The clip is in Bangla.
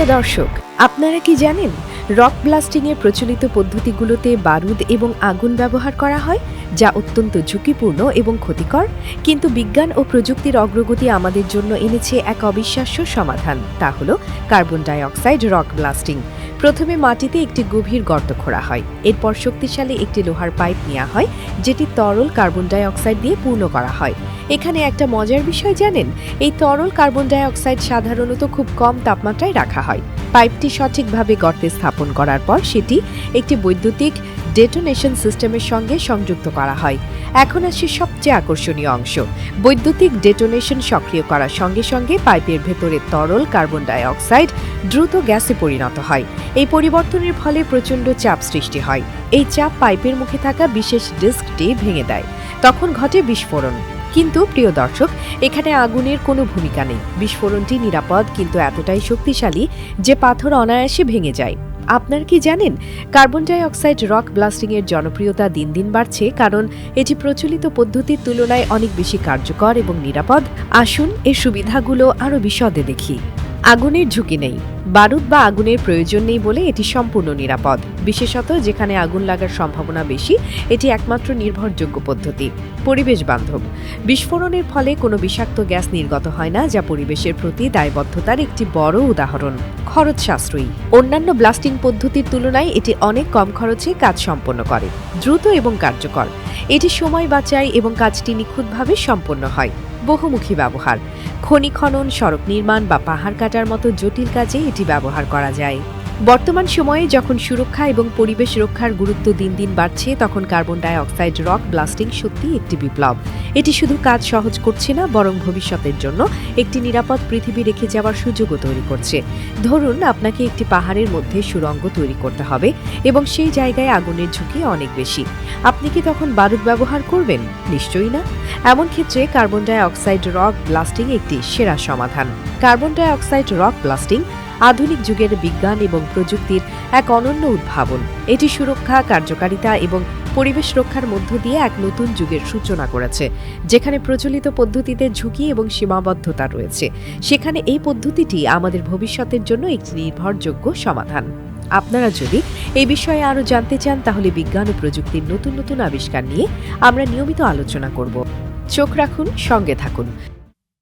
প্রিয় দর্শক আপনারা কি জানেন রক ব্লাস্টিং এর প্রচলিত পদ্ধতিগুলোতে বারুদ এবং আগুন ব্যবহার করা হয়, যা অত্যন্ত ঝুঁকিপূর্ণ এবং ক্ষতিকর, কিন্তু বিজ্ঞান ও প্রযুক্তির অগ্রগতি আমাদের জন্য এনেছে এক অবিশ্বাস্য সমাধান, তা হল কার্বন ডাইঅক্সাইড রক ব্লাস্টিং। প্রথমে মাটিতে একটি গভীর গর্ত খোঁড়া হয়, এরপর শক্তিশালী একটি লোহার পাইপ নেওয়া হয়, যেটি তরল কার্বন ডাই অক্সাইড দিয়ে পূর্ণ করা হয়। এখানে একটা মজার বিষয় জানেন, এই তরল কার্বন ডাইঅক্সাইড সাধারণত খুব কম তাপমাত্রায় রাখা হয়। পাইপটি সঠিকভাবে গর্তে স্থাপন করার পর সেটি একটি বৈদ্যুতিক ডেটোনেশন সিস্টেমের সঙ্গে সংযুক্ত করা হয়। এখন আসছে সবচেয়ে আকর্ষণীয় অংশ। বৈদ্যুতিক ডেটোনেশন সক্রিয় করার সঙ্গে সঙ্গে পাইপের ভেতরে তরল কার্বন ডাই অক্সাইড দ্রুত গ্যাসে পরিণত হয়। এই পরিবর্তনের ফলে প্রচণ্ড চাপ সৃষ্টি হয়। এই চাপ পাইপের মুখে থাকা বিশেষ ডিস্কটি ভেঙে দেয়। তখন ঘটে বিস্ফোরণ। কিন্তু প্রিয় দর্শক, এখানে আগুনের কোনো ভূমিকা নেই। বিস্ফোরণটি নিরাপদ কিন্তু এতটাই শক্তিশালী যে পাথর অনায়াসে ভেঙে যায়। আপনার কি জানেন, কার্বন ডাই অক্সাইড রক ব্লাস্টিংয়ের জনপ্রিয়তা দিন দিন বাড়ছে কারণ এটি প্রচলিত পদ্ধতির তুলনায় অনেক বেশি কার্যকর এবং নিরাপদ। আসুন এর সুবিধাগুলো আরও বিশদে দেখি। আগুনের ঝুঁকি নেই। বারুদ বা আগুনের প্রয়োজন নেই বলে এটি সম্পূর্ণ নিরাপদ। বিশেষত যেখানে আগুন লাগার সম্ভাবনা বেশি, এটি একমাত্র নির্ভরযোগ্য পদ্ধতি। পরিবেশ বান্ধব। বিস্ফোরণের ফলে কোনো বিষাক্ত গ্যাস নির্গত হয় না, যা পরিবেশের প্রতি দায়বদ্ধতার একটি বড় উদাহরণ। খরচ সাশ্রয়ী। অন্যান্য ব্লাস্টিং পদ্ধতির তুলনায় এটি অনেক কম খরচে কাজ সম্পন্ন করে। দ্রুত এবং কার্যকর। এটি সময় বাঁচায় এবং কাজটি নিখুঁতভাবে সম্পন্ন হয়। বহুমুখী ব্যবহার। খনি খনন, সড়ক নির্মাণ বা পাহাড় কাটার মতো জটিল কাজে এটি ব্যবহার করা যায়। বর্তমান সময়ে যখন সুরক্ষা এবং পরিবেশ রক্ষার গুরুত্ব দিন দিন বাড়ছে, তখন carbon dioxide rock blasting সত্যি একটি বিপ্লব। এটি শুধু কাজ সহজ করছে না, বরং ভবিষ্যতের জন্য একটি নিরাপদ পৃথিবী রেখে যাওয়ার সুযোগও তৈরি করছে। ধরুন, আপনাকে একটি পাহাড়ের মধ্যে সুড়ঙ্গ তৈরি করতে হবে এবং সেই জায়গায় আগুনের ঝুঁকি অনেক বেশি। আপনি কি তখন বারুদ ব্যবহার করবেন? নিশ্চয়ই না। এমন ক্ষেত্রে carbon dioxide rock blasting একটি সেরা সমাধান। Carbon dioxide rock blasting আধুনিক যুগের বিজ্ঞান এবং প্রযুক্তির এক অনন্য উদ্ভাবন। এটি সুরক্ষা, কার্যকারিতা এবং পরিবেশ রক্ষার মধ্য দিয়ে এক নতুন যুগের সূচনা করেছে, যেখানে প্রচলিত পদ্ধতিতে ঝুঁকি এবং সীমাবদ্ধতা রয়েছে। সেখানে এই পদ্ধতিটি আমাদের ভবিষ্যতের জন্য একটি নির্ভরযোগ্য সমাধান। আপনারা যদি এই বিষয়ে আরও জানতে চান, তাহলে বিজ্ঞান ও প্রযুক্তির নতুন নতুন আবিষ্কার নিয়ে আমরা নিয়মিত আলোচনা করব। চোখ রাখুন, সঙ্গে থাকুন।